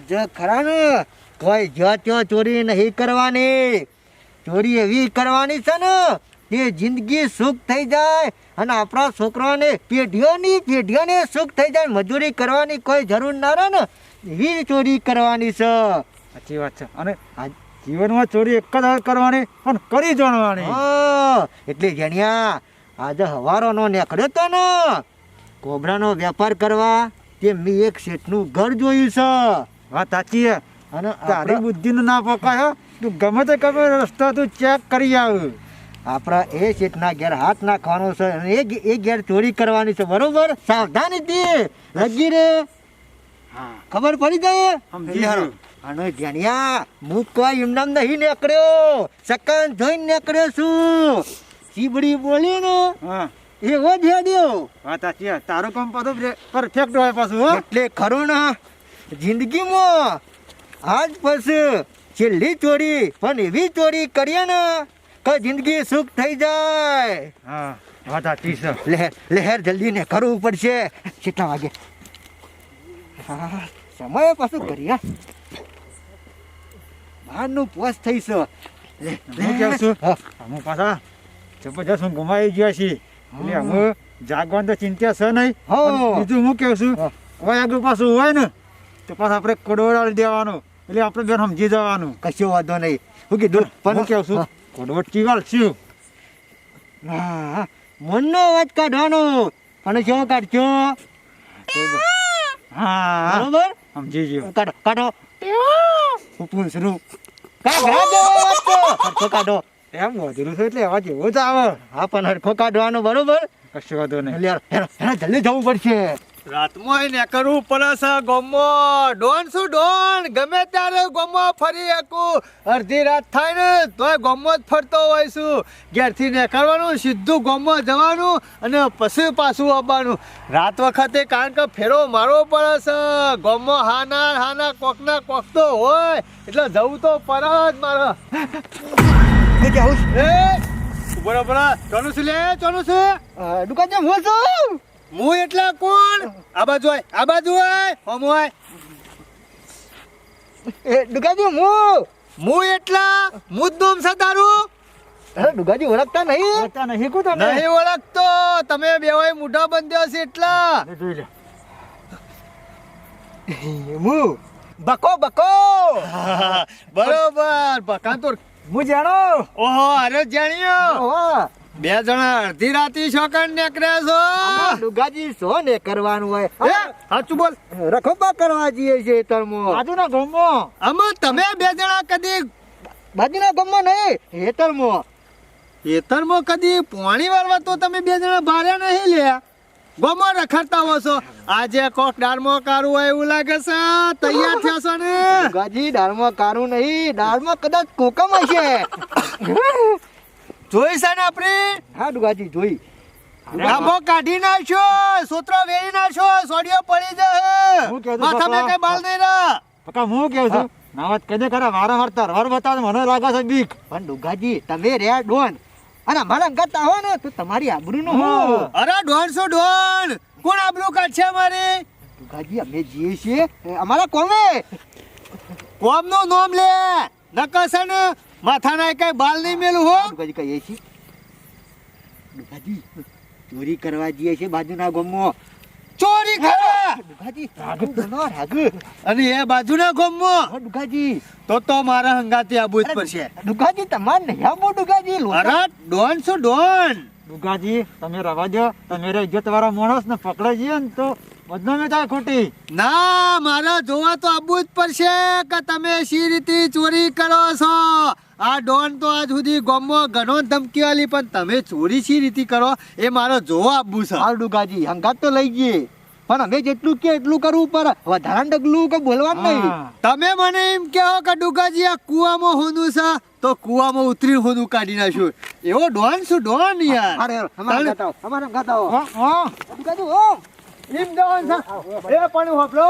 આજે ખરા ને? કોઈ જ્યાં ત્યાં ચોરી નહીં કરવાની. ચોરી એવી કરવાની છે ને કે જિંદગી સુખ થઈ જાય અને આપણા છોકરાઓને પેઢીઓની પેઢીઓને સુખ થઈ જાય મજૂરી કરવાની કોઈ જરૂર ના રહે ને એવી ચોરી કરવાની છે. સાચી વાત છે. અને આ જીવનમાં ચોરી એક જ કરવાની પણ કરી જાણવાની. હા એટલે જણ્યા આજે હવારોનો નીકળ્યો તો ને કોબરાનો વેપાર કરવા તે મેં એક શેઠનું ઘર જોયું છે. વાત સાચી છે અને તારી બુદ્ધિનું ના પકાય તું ગમે તે ગમે રસ્તો તું ચેક કરી આવ. આપણા એ સીટના ઘેર હાથ નાખવાનો છે અને એ એ ઘેર ચોરી કરવાની છે. બરોબર? સાવધાનીથી લગી રે. હા. ખબર પડી જાય સમજી ગયો. અને જણ્યા હું કોઈ ઇમનામ નહીં નીકળ્યો. સકાન જોઈને નીકળ્યો છું. ચીબડી બોલી ને હા. એવો જ હેડ્યો વાત સાચી તારો કામ પાછું પરફેક્ટ હોય પાછું એટલે ખરું ને. જિંદગીમાં. આજ પછી છેલ્લી ચોરી પણ એવી ચોરી કરીએ ને કે જિંદગી સુખ થઈ જાય. હા વાત સાચી છે. લહેર લહેર જલ્દી ને કરવું પડશે. કેટલા વાગે? હા સમય પાછું કરીએ. બહારનું પોસ થઈ છે. લે, હું કહું છું? હા. પાછા જબરજસ્ત હું ગુમાવી ગયા છીએ. એટલે અમે જાગવાની તો ચિંતા છે નહીં. હો. બીજું હું કહું છું કોઈ આગળ પાછું હોય ને તો પાછા આપણે કડવડાવી દેવાનું. એટલે આપણે બેન સમજી જવાનું. કશો વાંધો નહીં. હું કીધું પણ કેવું છું. કડવટ ચીવાલ શું હા. મનનો અવાજ કાઢવાનો. પણ શું કાઢજો હા. બરોબર? સમજી ગયો. કાઢો કાઢો. હું પૂછરું કાઢો કાઢો. એમ વધેલું છે એટલે અવાજ એવો જ આવે. હા પણ હરખો કાઢવાનો બરોબર? કશું વાંધો નહીં. જલ્દી જવું પડશે. રાતમાં ને કરવું પડે છે ગોમો. ડોન શું ડોન? ગમે ત્યારે ગોમો ફરી શકું અડધી રાત થાય ને તોય ગોમો જ ફરતો હોય છું. ઘેરથી નીકળવાનું સીધું ગોમો જવાનું અને પછી પાછું આવવાનું. રાત વખતે કારણ કે ફેરો મારવો પડે છે. ગોમો હાના હાના કોકના કોક તો હોય. એટલે જવું તો પડે જ મારે. એ ઊભો ચોનું છું લે? ચોનું છું દુકાન જેમ હું છું? હું એટલા કોણ? આ બાજુ આય આ બાજુ આય. હમ આય. એ દુગાજી હું? હું એટલા? મુદ્દોમ છે અરે દુગાજી ઓળખતા નહીં? ઓળખતા નહીં. કું તમે? નહીં ઓળખતો. તમે બે હોય મોઢા બંધ્યો છે એટલા. લે જોઈ લે. હું? બકો બકો. બરોબર. બકા તો હું જાણો. ઓહો અરે જાણ્યો. ઓહો. બે જણા અડધી રાતી છોકર નીકળે છો દુગાજી શો ને કરવાનું હોય? હે? સાચું બોલ. રખોબા કરવા જઈએ છે તરમો. બાજુના ગમો. આમાં તમે બે જણા કદી બાજુના ગમો નહીં હેતરમો. હેતરમો કદી પાણી વાળવા તો તમે બે જણા ભાર્યા નહીં લે ગમો રખડતા હો છો. આજે કોક ડાળમાં કારું હોય એવું લાગે છે. તૈયાર થયા છો ને? દુગાજી ડાળમો કારું નહીં. ડાળમો કદાચ કોકમ હશે. જોઈ છે ને આપણે? હા દુગાજી જોઈ. ગાભો કાઢી નાખ્યો સૂત્રો વેરી નાખ્યો સોડિયો પડી કહેતો માથામાં બાપા. કઈ બાલ નહીં રહે. પકા હું કેવું છું? નાવત કદે ખરા વારંવાર તરવાર બતા મને લાગે છે બીક. પણ દુગાજી તમે રહ્યા ડોન. અને અમારા ગતા હો ને તો તમારી આબરૂ નું અરે દોઢસો ડોન કોણ આબરૂ કાઢશે અમારે? દુગાજી અમે જીએ છીએ. અમારા કોમે? કોમનું નામ લે. નકશે ને માથાના કઈ બાલ નહીં મેલું હો. દુગાજી કહીએ છીએ. દુગાજી ચોરી કરવા જઈએ છે બાજુના ગામમાં. ચોરી કરવા દુખાજી રાગ. અને એ બાજુના ગોમમાં. દુખાજી. તો તો મારા હંગાતે આબુ જ પડશે દુખાજી તમાર નહીં દુગાજી લોટા અરે ડોન શું ડોન? દુખાજી તમે રવા દો. તમે રે ઇજ્જત વાળા માણસ ને પકડે જઈએ ને તો બદનામી થાય ખોટી. ના મારા જોવા તો આબુ જ પડશે કે તમે સી રીતે ચોરી કરો છો? આ ડોન તો આજ સુધી ગોમમાં ઘણો ધમકી આલી પણ તમે ચોરી સી રીતે કરો એ મારો જોવા આપવું છે હાલ ડુગાજી હંગાત તો લઈ ગયે. પણ અમે જેટલું કે એટલું કરવું પર વધારે ડગલું કે બોલવાનું નહીં. તમે મને એમ કહો કે ડુગાજી આ કુવામાં હોનું છે તો કુવામાં ઉતરી હોનું કાઢી નાખ્યું. એવો ડોન શું ડોન યાર. અરે અમારા ગાતાઓ અમારા અંગાત હા, હા. દુગાજી ઓ એમ ડોન છે એ પણ હોપલો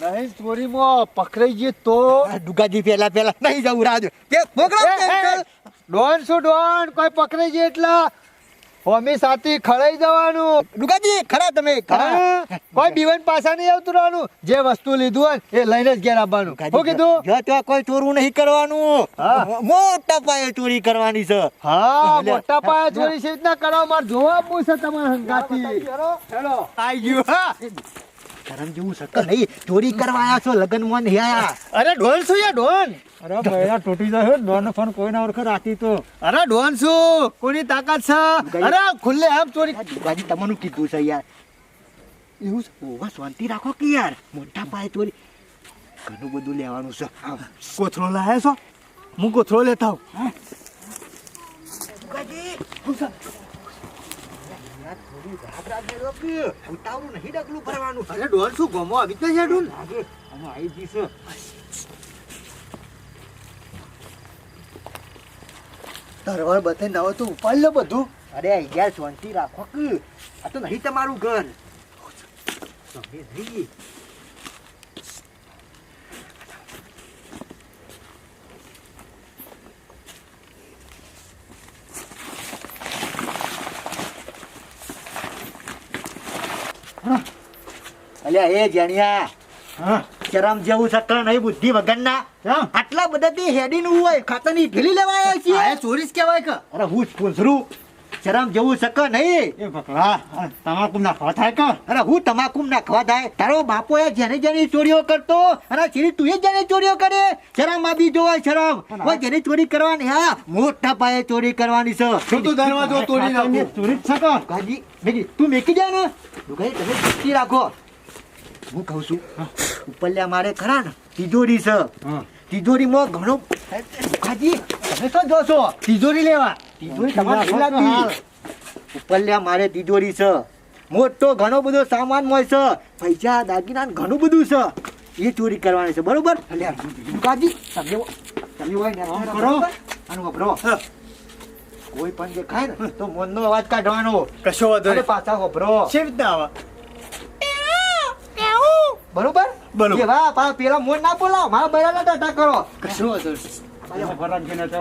નહીં ચોરીમાં પકડાઈ ગઈ તો આ દુગાજી પેલા પેલા નહીં જવું રાજો કે એ, ડોન શું ડોન? કોઈ પકડાઈ જાય એટલે હોમી સાથી ખડાઈ જવાનું. ડુગાજી ખરા તમે ખરા કોઈ બીવન પાછા નહીં આવતું રહેવાનું. જે વસ્તુ લીધું હોય એ લઈને જ ઘેર આવવાનું. શું કીધું? જો ત્યાં કોઈ ચોરું નહીં કરવાનું. મોટા પાયે ચોરી કરવાની છે. હા મોટા પાયે ચોરી છે. રીતના કરો મારે જોવા પૂછે તમારા હંગાથી. હેલો આઈ ગયું હા. શરમ જેવું શક્ય નહીં. ચોરી કરવા આયા છો લગ્નમાં નહીં આયા. અરે ડોન શું યા ડોન? અરે ભાઈ તૂટી જાય ડોન ફોન કોઈ ના ઓળખે રાતી તો. અરે ડોન શું? કોની તાકાત છે? અરે ખુલ્લે આમ ચોરી ડુગાજી તમને કીધું છે યાર. એવું છે? ઓવા શાંતિ રાખો કે યાર? મોટા પાયે ચોરી. ઘણું બધું લેવાનું છે. કોથળો લાવે છો? હું કોથળો લેતા આવું. રાગ રાગ ઉતાવળું નહીં ડગલું ભરવાનું. અરે ડોન શું ગમો? આવી જ છે ડોન લાગે આમાં આવી જઈશ. તરવાર બતાવી ના તો ઉપાડ લો બધું. અરે યાર શાંતિ રાખો કે. આ તો નહીં તમારું ઘર. તમે નહીં. અલ્યા એ જાણ્યા. શરમ જેવું સકળ નહીં બુદ્ધિ વગરના. આટલા બધા થી હેડી નું હોય ખાતાની ઢીલી લેવાય છે. આ ચોરીસ કહેવાય કે. અરે હું જ પૂછરું. શરમ જેવું સકળ નહીં? એ પકડા તમાકુ નાખવા થાય કે? અરે હું તમાકુ નાખવા થાય. તારો બાપો એ જેને જેની ચોરીઓ કરતો અરે ચીરી તું એ જેને ચોરીઓ કરે? શરમમાં બી જોવાય શરમ ઓય જેની ચોરી કરવાની હા મોટા પાયે ચોરી કરવાની છે. શું તું દરવાજો તોડી નાખું? ચોરી જ કાજી મેગી તું મેકી જા ને. તમે રાખો. હું કહું છું? ઉપલ્યા મારે ખરા ને તિજોરી છે. તિજોરીમાં ઘણો ગાજી તમે શું જોશો? તિજોરી લેવા. તિજોરી તમારે નહીં ઉપરલ્યા મારે તિજોરી છે. મોટો ઘણો બધો સામાન હોય છે. પૈસા દાગીના ઘણું બધું છે. એ ચોરી કરવાની છે બરોબર? કાજી તમે તમે હોય ને કરો. આનું વપરો. કોઈ પણ જે ખાય ને તો મોનનો અવાજ કાઢવાનો. કશો વાંધો પાછા વપરો. છે રીતના આવા? બરોબર? બરોબર. કે વાહ પા પેલા મોન ના બોલાવો મારા બૈરાના ટાટા કરો. કશું હતો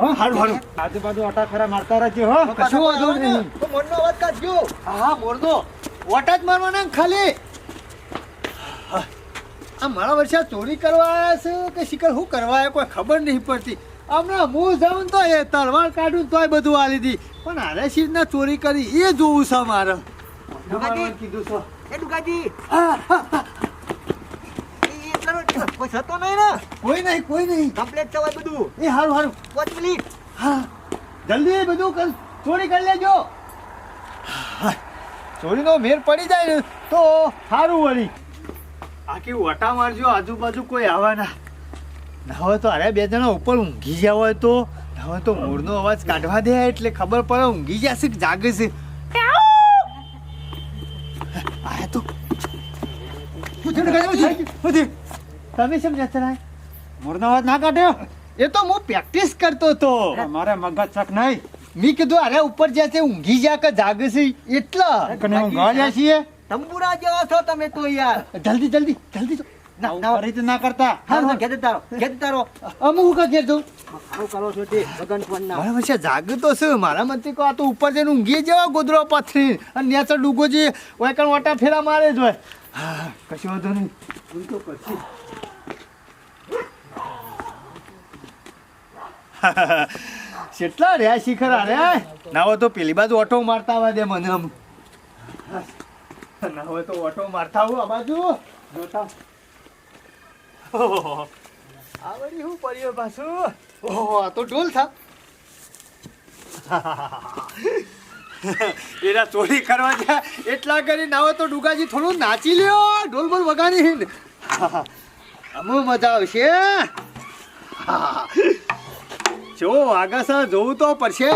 હો? હારું, હારું. આજુબાજુ આટા ફેરા મારતા રહેજો હો. કશું વાંધો નહીં. તો મોનનો અવાજ કાઢજો. હા મોરનો ઓટા જ મારવાના ખાલી. આ મારા વર્ષે ચોરી કરવા આવ્યા છે કે શિકર? શું કરવા આવ્યા કોઈ ખબર નહીં પડતી. હમણાં હું જાઉં તો એ તલવાર કાઢું તોય બધું આ લીધી પણ આરે શીરના ચોરી કરી એ જોવું છે મારે. કીધું છે. એ દુકાજી એ એટલાનો કોઈ થતો નહીં ને. કોઈ નહીં કોઈ નહીં. કમ્પ્લેટ થવાય બધું. એ હારું હારું. પાંચ મિનિટ. હા. જલ્દી બધું કર ચોરી કરી લેજો. ચોરીનો મેર પડી જાય ને તો સારું વળી. આખી વટા મારજો આજુબાજુ કોઈ આવવાના. ના હોય તો અરે બે જણા ઉપર ઊંઘી ગયા હોય તો. ના હોય તો મોરનો અવાજ કાઢવા દે એટલે ખબર પડે ઊંઘી જશે કે જાગે છે. આયા તો. શું? શું? તમે કેમ જતા રહ્યા? મોરનો અવાજ ના કાઢ્યો એ તો હું પ્રેક્ટિસ કરતો તો મારે મગજ શક નહીં મેં કીધું અરે ઉપર જ્યાં છે ઊંઘી જા કે જાગે છે એટલા ગવા જાય છીએ તંબુરા જેવા છો તમે તો યાર જલ્દી જલ્દી જલ્દી ના ફરીથી ના કરતા. હા હા ઘેર તારો ઘેર તારો. અમુક કા ઘેર જઉં. સારું કરો છો તે લગન ફોન ના મારા છે મતે કહો આ તો ઉપર જઈને ઊંઘી જવા ગોદરો પથરી અને તો ડૂગો જે વાયકણ ઓટા ફેરા મારે જ હોય. હા કશું વાંધો નહીં. હું તો પછી કેટલા રહ્યા શિખર અરે ના હોય તો પેલી બાજુ ઓટો મારતા આવવા દે મને આમ. ના હોય તો ઓટો મારતા આવું આ બાજુ. જોતા. ઓહો, હું પડ્યો પાછું? ઓહો આ તો ઢોલ થા. એના ચોરી કરવા ગયા. એટલા કરી ના હોય તો ડુગાજી થોડું નાચી લ્યો. ઢોલ બોલ વગાડી અમુ મજા આવશે જો આગળ સર જોવું તો પડશે.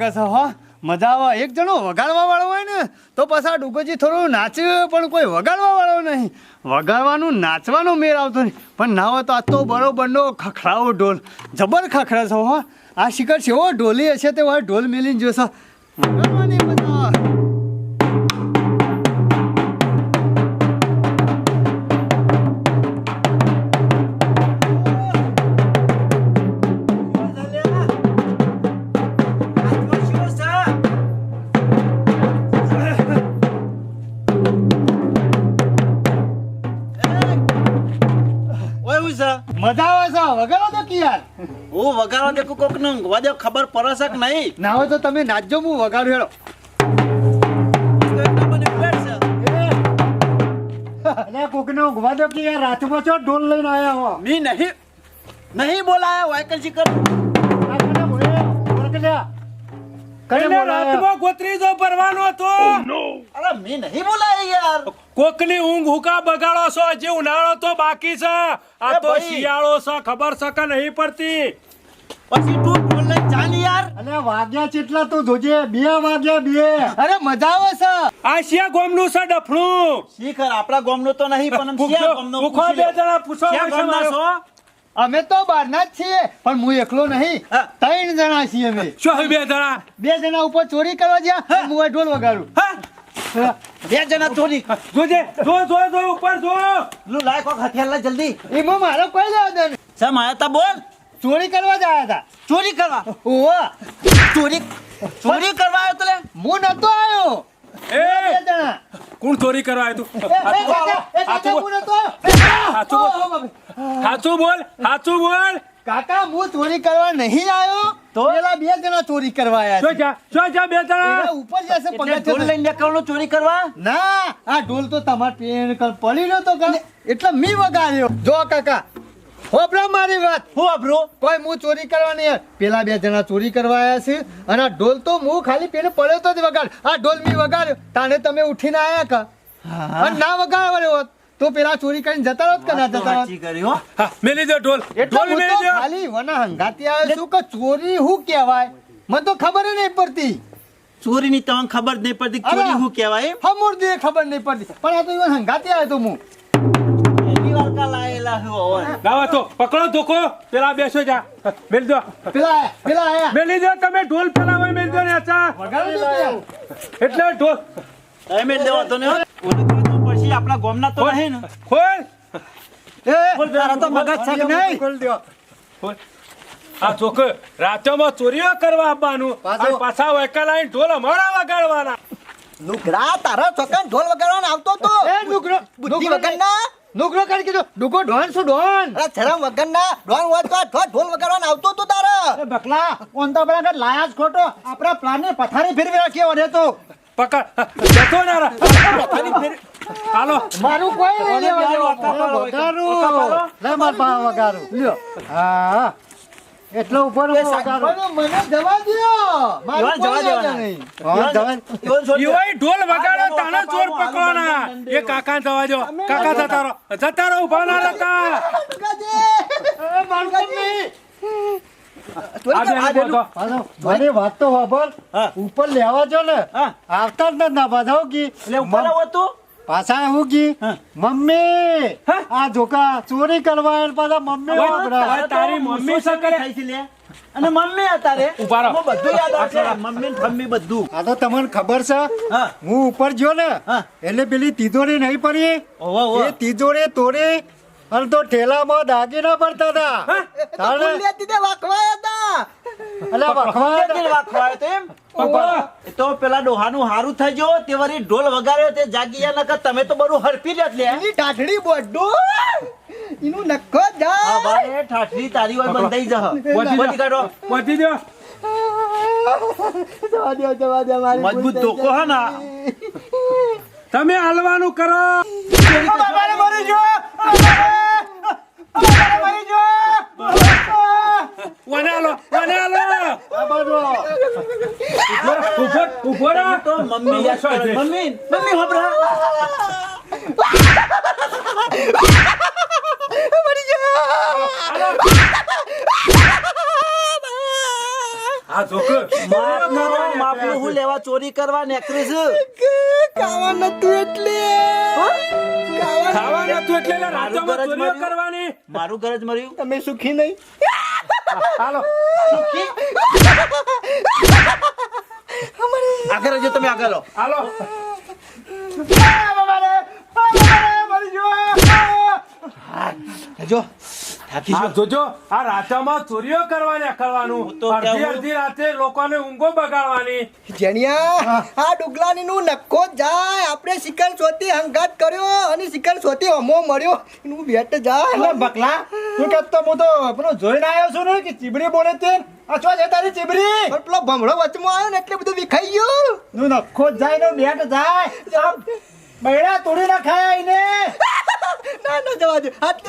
વાગે છે, હો? મજા આવે એક જણો વગાડવા વાળો હોય ને, તો પાછા ડુગોજી થોડું નાચે પણ કોઈ વગાડવા વાળો નહીં. વગાડવાનું, નાચવાનો મેળ આવતો નહીં. પણ ના હોય તો આ તો બરોબરનો ખખડાવો ઢોલ. જબર ખખડે છે, હો? આ શિખર છે એવો ઢોલી હશે તે ઢોલ મેલીને જોશો. કોક ને ઊંઘવા દે ખબર પરસક નહીં? ના હોય તો તમે નાચજો હું વગાડું હેડો. અલ્યા કોકને ઊંઘવા દો કે યાર રાતમાં છો ઢોલ લઈને આયા હો? મી નહીં નહીં બોલાયા વાયકલ કર. કઈને રાતમાં ગોત્રી જો ભરવાનો હતો. અરે મી નહીં બોલાયા યાર. કોકની ઊંઘ હુકા બગાડો છો હજી ઉનાળો તો બાકી છે. આ તો શિયાળો છે ખબર છે કે નહીં પડતી? પછી તું ઢોલ ચાલી યાર. અને વાગ્યા કેટલા તું જોજે બે વાગ્યા બે. અરે મજા આવે છે. આ શિયા ગોમનું છે ડફણું. શીખર આપણા ગામનું તો નહીં પણ શિયા ગામનું પૂછો પૂછી બે જણા પૂછો છે. છો? અમે તો બહારના જ છીએ પણ હું એકલો નહીં. ત્રણ જણા છીએ અમે. શું બે જણા? બે જણા ઉપર ચોરી કરવા જ્યાં હું. ઢોલ વગાડું. હા? બે જણા ચોરી. જોજે જો જો જો ઉપર જો. લું લાય કોક હથિયાર લા જલ્દી. એમાં મારો કોઈ લેવા દે નહીં. સમ આયા તા બોલ. ચોરી કરવા જ આવ્યા હતા ચોરી કરવા? ઓવા ચોરી ચોરી કરવા આવ્યો તો લે હું નતો આવ્યો. એ જણા. કોણ ચોરી કરવા આવ્યો તું? નતો. હાચું બોલ. સાચું બોલ કાકા હું ચોરી કરવા નહીં આવ્યો. તો? પેલા બે જણા ચોરી કરવા આવ્યા શું જા શું જા બે જણા? ઉપર જશે પગથિયે ઢોલ લઈને નીકળવાનું ચોરી કરવા? ના આ ઢોલ તો તમાર પેન કર પડી રહ્યો તો એટલે મી વગાડ્યો. જો કાકા હોભળો મારી વાત? હું અભરો? કોઈ હું ચોરી કરવા નહીં પેલા બે જણા ચોરી કરવા આવ્યા છે અને આ ઢોલ તો હું ખાલી પેલે પડ્યો તો જ વગાડ. આ ઢોલ મી વગાડ્યો. તાને તમે ઉઠીને આયા કા? અને ના વગાડવાનો હોત તો પેલા ચોરી કરીને જતા રહો કે ના જતા રહો સાચી કરી હો. હા મેલી દો ઢોલ. ઢોલ મેલી તો દો ખાલી વના હંગાતી આવ્યો છું કે ચોરી હું કહેવાય? મને તો ખબર જ નહીં પડતી. ચોરીની તમને ખબર જ નહીં પડતી કે ચોરી હું શું કહેવાય હમુર દે ખબર નહીં પડતી. પણ આ તો ઈવન હંગાતી આવ્યો તો હું કા લાયેલા હું લાવો તો પકડો ધોકો. પેલા બેસો જા. મેલી દો. પેલા પેલા આયા. મેલી દો તમે ઢોલ પેલા હોય મેલી દો ને અચ્છા વગાડી દો ત્યાં. એટલે ઢોલ. તમે દેવા તો ને હો. તો તો પછી આપણા ગામના તો નહીં ને. ખોલ. એ, બોલ તારા તો મગજ છે નહીં. ખોલ દ્યો. ખોલ. આ ચોક રાતોમાં ચોરીઓ કરવા આવવાનું. પાછા. વૈકલ આવીને ઢોલ અમારા વગાડવાના. નુકરા તારા ચોકન ઢોલ વગાડવાનો આવતો તો. એ, નુકરો, બુદ્ધિ વગરના. નુકરો કરી કીધું ડુકો ઢોન શું ઢોન અરે છરમ વગર ના ડોન હોય તો ઠો ઢોલ વગાડવાનો આવતો તો તારે બકલા કોણ તો પેલા લાયા જ ખોટો આપણા પ્લાન ને પથારી ફેરવી રાખ્યો વડે તો પકડ જતો ના રા. હાલો મારું કોઈ નહીં લેવાનું. વગાડું. લે માર પા વગાડું. લ્યો. હા એટલો ઉપર. મને જવા દો મારું જવા દેવા નહીં. ઈવોય ઢોલ વગાડો તાના ચોર પકડવાના. એ કાકા જવા દો. કાકા જતા રહો. જતા રહો ઊભા ના લતા મારી વાત તો ઉપર લેવા જો ને હા. આવતા જ ના હું કી. એટલે ઉપર આવો તું. પાછા હું કી મમ્મી આ જોકા ચોરી કરવા પાછા મમ્મી. તારે મમ્મી શું કરે? થાય છે લે? અને મમ્મી હતા રે ઊભા રહો. બધું યાદ આવશે. મમ્મી મમ્મી બધું. આ તો તમને ખબર છે. હા. હું ઉપર જો ને હા. એટલે પેલી તિજોરી નહીં પડી. એ તિજોરી તોડી અને તો ઠેલામાં દાગીના પડતા હતા. વાકવાયા હતા. અલ્યા વખવા દિલ વાત તો એમ. તો પેલા ડોહાનું હારું થઈ ગયો તે વરી ઢોલ વગાડ્યો તે જાગી ગયા નકર તમે તો બરું હરપી જ લે એની ટાઢડી બોડો. એનું નખો હા બારે ભાઈ તારી હોય બંધાઈ જહ. બધી કાઢો. વધી દો જવા દે જવા દે મારી મજબૂત ધોકો હે ના. તમે હાલવાનું કરો. બાબાને મરી જો બાબાને મરી ગયો. વનાલો વનાલો આ બાજુ ઊભો ઊભો રહો. તો મમ્મી યાદ કરે. મમ્મી મમ્મી હોબરા આ જોક માફ કરો માફનું હું લેવા ચોરી કરવા નેકરી છે ખાવા નતું એટલે ખાવા નતું એટલે રાતોમાં ચોરીઓ કરવાની મારું ઘર જ મર્યું તમે સુખી નહીં હાલો આગળ રહેજો તમે આગળ. હાલો આ ગયો. જોજો. આ રાતામાં ચોરીઓ કરવાની કરવાનું અડધી અડધી રાતે લોકોને ઊંઘો બગાડવાની. જેણિયા આ ડુગલાની નું નક્કો જાય. આપણે શિકાર સોતી હંગાત કર્યો અને શિકાર સોતી હમો મળ્યો. એનું બેટ જાય. બકલા તું કહેતો હું તો પેલો જોઈને આવ્યો છું ને કે ચીબડી બોલે તે. આ ચો છે તારી ચીબડી? પણ પેલો ભમડો વચમાં આવ્યો ને એટલે બધું વિખાઈ ગયું. નું નખો જાય ને બેટ જાય. બૈડા તોડી ના એને? ના ના જવા દે. હાથ.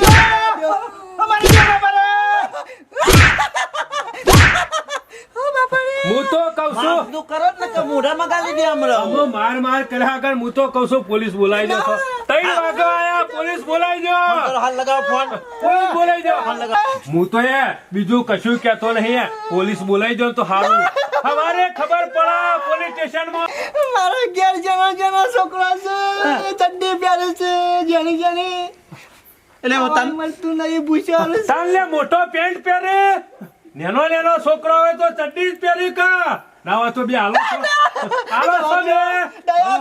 અમારી જેમ અમારે. હું તો કહું છું. મારતું કરો ને કે મોઢામાં ગાલી દે હમણાં. અમે માર માર કર્યા આગળ હું તો કહું છું પોલીસ બોલાવી દો. તો ત્રણ વાગે આયા પોલીસ બોલાવી દો. હાલ લગાવ ફોન. પોલીસ બોલાવી દો. હાલ લગાવ. હું તો એ બીજું કશું કહેતો નહીં પોલીસ બોલાવી દો તો સારું સવારે ખબર પડે પોલીસ સ્ટેશનમાં. મારા ઘેર જણા જણા છોકરા છે ચડ્ડી પહેરે છે જેણી જેણી એટલે તને મળતું નહીં ભૂષણ સાંજે મોટો પેન્ટ પહેરે. નેનો નેનો છોકરો હોય તો ચડ્ડી જ પહેરી કા. ના હોય તો બે હાલો હાલો છો બે. દયા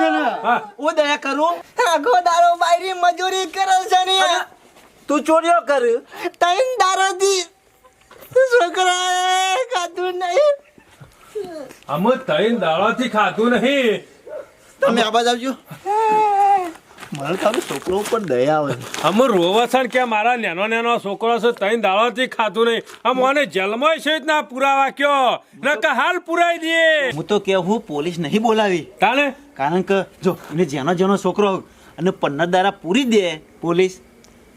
કરો. હા. હું દયા કરું? આખો દારો બાયરી મજૂરી કરે છે ને. તું ચોરીઓ કર. તૈન દારો દી છોકરાએ કાધું નહીં. અમે ત્રણ દાડાથી ખાતું નહીં. તમે આબાદ આવજો. મને તારો છોકરો ઉપર દયા આવે અમે રોવસણ કે મારા નેનો નેનો છોકરો છે ત્રણ દાડાથી ખાધું નહીં. આમ મને છે જ ના પુરાવા કયો? નકર હાલ પુરાઈ દે. હું તો કેવું પોલીસ નહીં બોલાવી. તાને? કારણ કે જો એને જેનો જેનો છોકરો અને પન્ના દારા પૂરી દે પોલીસ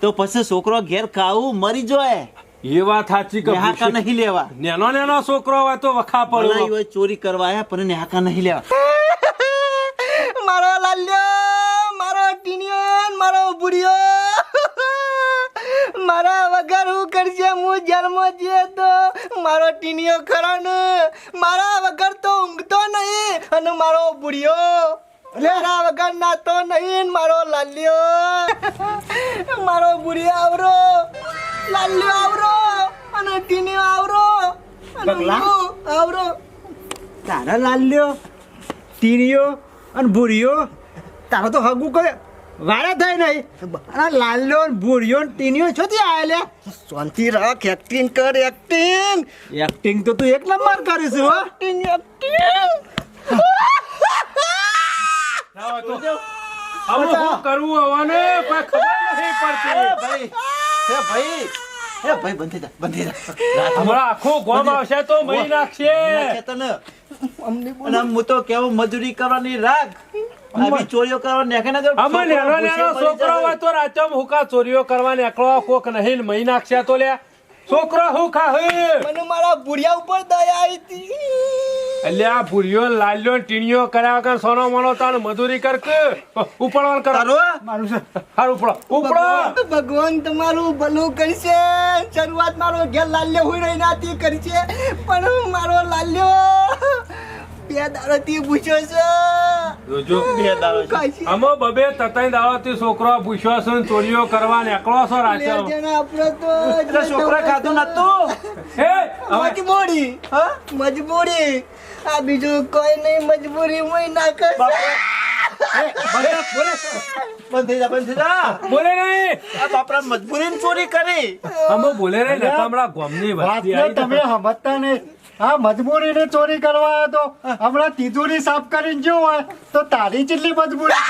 તો પછી છોકરો ઘેર ખાવું મરી જાય. એ વાત સાચી કે નેહાકા નહીં લેવા. નેનો નેનો છોકરો હોય તો વખા બોલાવી ચોરી કરવા આયા પણ નેહાકા નહીં લેવા. મારો લાલ્યો મારો ટીનિયન ને મારો બુડિયો મારા વગર હું કરશે હું જન્મ જે તો. મારો ટીનિયો ખરો ને. મારા વગર તો ઊંઘતો નહીં અને મારો બુડિયો લેરા વગર નાતો નહીં મારો લાલ્યો. મારો બુડિયો આવરો. લાલ્યો આવરો. આવરો. આવરો. તારા લાલ્યો ટીણીયો અને ભૂરીયો તારો તો હગું કોઈ વાળા થાય નહીં. અને લાલ્યો ને ભૂરીયો ને છો છોથી આવેલા. શાંતિ રાખ એક્ટિંગ કર એક્ટિંગ એક્ટિંગ તો તું એક નંબર કરીશ હો. એક્ટિંગ એક્ટિંગ તો હવે શું કરવું હવાને? કોઈ ખબર નથી પડતી. ભાઈ હે ભાઈ હે ભાઈ બંધ થઈ જા બંધ થઈ જા. હમણાં આખો ગોમ આવશે તો મહી નાખશે. નાખે તને અને આમ હું તો કેવું મજૂરી કરવાની રાગ. આવી ચોરીઓ કરવા નાખે ના તો અમે નેનો નેનો છોકરો મરી હોય તો રાતોમાં હુકા ચોરીઓ કરવા નીકળો કોક નહીં મહી નાખશે તો લે. છોકરો હું. ખાહે મને મારા બુઢિયા ઉપર દયા આવી હતી. એટલે આ ભૂરિયો લાલ્યો ટીણીઓ કર્યા વગર સોનો મોનો તાણ મજૂરી કર કે? ઉપડવાન કર. મારું છે. હાર ઉપડો. ઉપડો! ભગવાન તમારું ભલું કરશે. શરૂઆત મારો ઘેર લાલ્યો હોય રહી નાતી કરશે પણ મારો લાલ્યો બે દાડાથી પૂછો છો. જોજો બે દાડો છે. બબે તતાઈ દાવાથી છોકરો પૂછ્યો છે ને ચોરીઓ કરવા નીકળો છો રાતે જણા તો એટલે છોકરા ખાધું નતું હે મજબૂરી. હા? મજબૂરી. આ બીજું કોઈ નહીં મજબૂરી હું ના કર બંધ થઈ જા બંધ થઈ જા. બોલે નહીં. આ બાપરા મજબૂરી ચોરી કરી. અમે બોલે નહીં ને હમણાં ગોમની આવી તમે સમજતા નહીં. હા, મજબૂરીની ચોરી કરવા આવ્યો તો હમણાં તિજોરી સાફ કરીને જો હોય, તો તારી જેટલી મજબૂરી.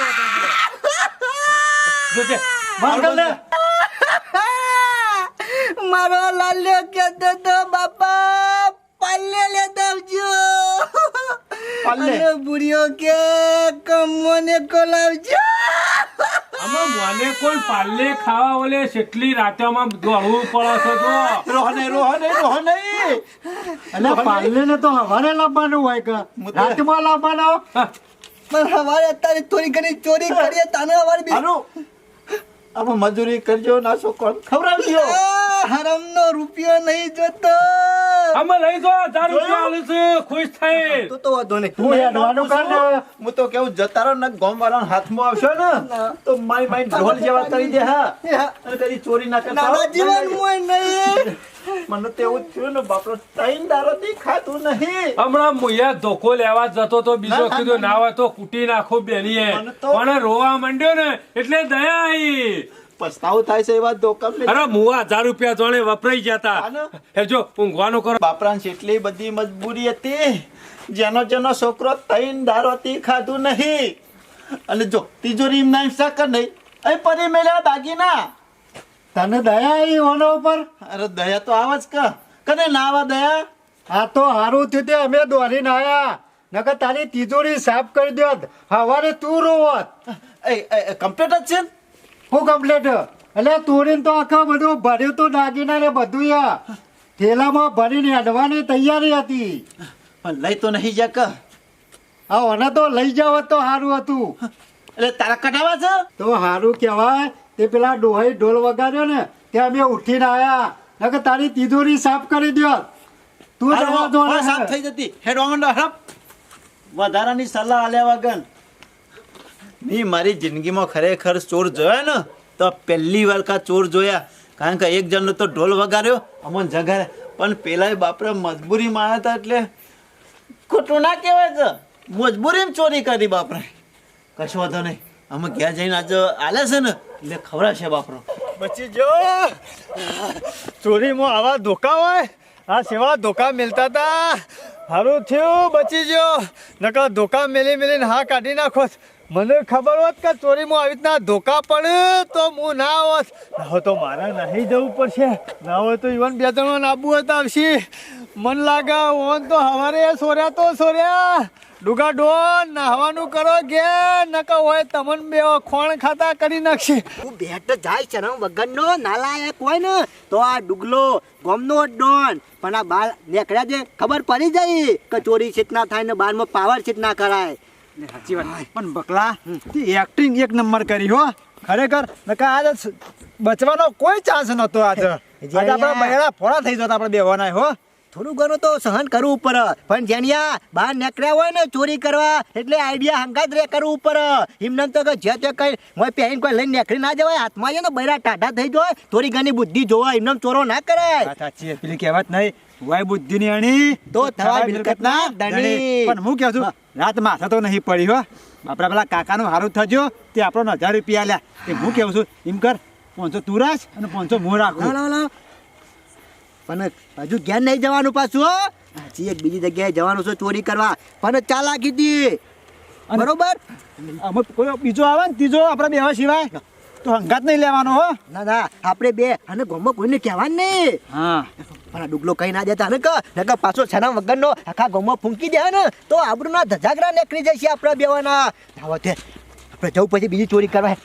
જોજે. કર મારો લાલ્યો કહેતો તો બાપા પાલ્લે લેતા આવજો પાલ્લે? અને બુઢિયો કે કમોને કોલાવજો અમે મને કોઈ પાલે ખાવા ઓલે કેટલી રાતોમાં દોડવું પડે છે જો રોહને રોહને રોહને એટલે પાલ્લેને તો હવારે લાવવાનું હોય કે રાતમાં લાવવાનો પણ હવારે અત્યારે થોડી ઘણી ચોરી કરીએ તાને હવારે બી હારું આમાં મજૂરી કરજો ના છોકરો ખવડાવજો હરમનો રૂપિયો નહીં જોતો. અમે લઈ જો હજાર રૂપિયા આલું છું ખુશ થઈ તો તો વાંધો નહીં. તું હેડવાનું કર ને હું તો કેવું જતારો ને ગોમ વાળાના હાથમાં આવશો ને તો મારી મારી ઢોલ જેવા કરી દે હા. અને તારી ચોરી ના કરતા નાના જીવન મોય નહીં. મને તો એવું થયું ને બાપરો ત્રણ દારોથી ખાતું નહીં. હમણાં મુયા ધોકો લેવા જતો તો બીજો ના, ના, કીધું ના. ના હોય તો કૂટી નાખો બેનીએ. મને પણ રોવા માંડ્યો ને એટલે દયા આવી. પસ્તાવો થાય છે એવા ધોકા અરે મુવા હજાર રૂપિયા જોડે વપરાઈ ગયા હા હતા એ જો ઊંઘવાનું કરો. બાપરાને એટલી બધી મજબૂરી હતી જેનો જેનો છોકરો તૈન દારોથી ખાધું નહીં. અને જો તિજોરી એમ નામ શાકર નહીં? અહીં પરી મેલ્યા દાગીના. તને દયા આવી ઓનો ઉપર? અરે દયા તો આવા જ કા. કને ના આવા દયા? આ તો હારું થયું તે અમે દોરીને આવ્યા નકર તારી તિજોરી સાફ કરી દો હવારે તું રોવત. એ કમ્પ્યુટર છે ને? હું કમ્પ્લેટ એટલે તોડીને તો આખા બધું ભર્યું તું દાગીના ને બધું યા. થેલામાં ભરીને અડવાની તૈયારી હતી. પણ લઈ તો નહીં જા હા આ ઓને તો લઈ જાવ તો સારું હતું. એટલે તારા કઢાવા છે? તો સારું કહેવાય તે પેલા ડોહાઈ ઢોલ વગાડ્યો ને ત્યાં અમે ઉઠીને આવ્યા નકર તારી તિજોરી સાફ કરી દ્યો. તું જવા દો સાફ થઈ જતી. હેડ વાંગંડો હરપ વધારાની સલાહ આલ્યા વગર. મેં મારી જિંદગીમાં ખરેખર ચોર જોયા ને, તો પહેલી વાર કા ચોર જોયા. કારણ કે એક જણનો તો ઢોલ વગાડ્યો અમને જગાડે પણ પેલા બાપરે મજબૂરીમાં આવ્યા હતા એટલે ખોટું ના કહેવાય તો. મજબૂરીમાં ચોરી કરી બાપરે. કશો વાંધો નહીં. અમે ક્યાં જઈને આજે આલે છે ને, એટલે ખવડાશે બાપરો. બચી જો ચોરીમાં આવા ધોકા હોય, આ સેવા ધોકા મિલતા હતા. સારું થયું, બચી ગયો. નકર ધોકા મેલી મેલીને હા કાઢી નાખો મને ખબર હોત કે ચોરીમાં આવી રીતના ધોકા પડે તો હું ના હોત. ના તો મારે નહીં જવું પડશે. ના હોય તો ઇવન બે ત્રણ નાબુ હતા આવશે. મન લાગે ઓન તો હવારે સોર્યા તો સોર્યા. ડુગા ડોન, નાહવાનું કરો કે નકા હોય તમન બે ખોણ ખાતા કરી નાખશે. હું બેટ જાય છે શરમ વગરનો, નાલાયક હોય ને, તો આ ડુગલો, ગોમનો ડોન. પણ આ બાર નીકળ્યા જે ખબર પડી જાય કે ચોરી છેતના થાય ને બારમાં પાવર છેતના કરાય. સાચી વાત. પણ બકલા તે એક્ટિંગ એક નંબર કરી હો. ખરેખર નકા આજે બચવાનો કોઈ ચાન્સ નતો આજે. આજે આપણા ફોડા થઈ જતા આપણે બેવાના હો. થોડું ઘણું તો સહન કરવું પડે પણ જેનિયા બહાર નીકળ્યા હોય ને ચોરી કરવા એટલે આઈડિયા હંગાત રે કરવું પડે એમને તો જે તે કઈ મોય પહેરીને કોઈ લઈને નીકળી ના જવાય. હાથમાં છે ને બૈરા ટાઢા થઈ જાય. થોડી ઘણી બુદ્ધિ જોવાય એમને ચોરો ના કરાય. સાચી પેલી કહેવત નહીં. વાય બુદ્ધિની અણી તો થવાય મિલકતના ધણી. પણ હું કહું છું રાત માથા તો નહીં પડી હો. આપણા પેલા કાકાનું હારું થજો તે આપણો હજાર રૂપિયા લ્યા તે હું કહું છું એમ કર પાંચસો તું રાખ અને પાંચસો હું રાખું. લાવ, લાવ. પણ હજુ ઘેર નહીં જવાનું પાછું હજી એક બીજી જગ્યાએ જવાનું છે ચોરી કરવા. પણ ચાલાકી કીધી બરોબર? અમુક કોઈ બીજો આવે ને ત્રીજો આપણે બેવા સિવાય? તો હંગાત નહીં લેવાનો હો. ના ના આપણે બે અને ગોમો કોઈને કહેવાનું નહીં. હા. પણ આ ડુગલો કઈ ના દેતા ને કે નકર પાછો છના વગરનો આખા ગોમો ફૂંકી દે ને તો આબરૂના ધજાગરા નીકળી જશે આપણા બેવાના. આવો તે આપણે જવું પછી બીજી ચોરી કરવા.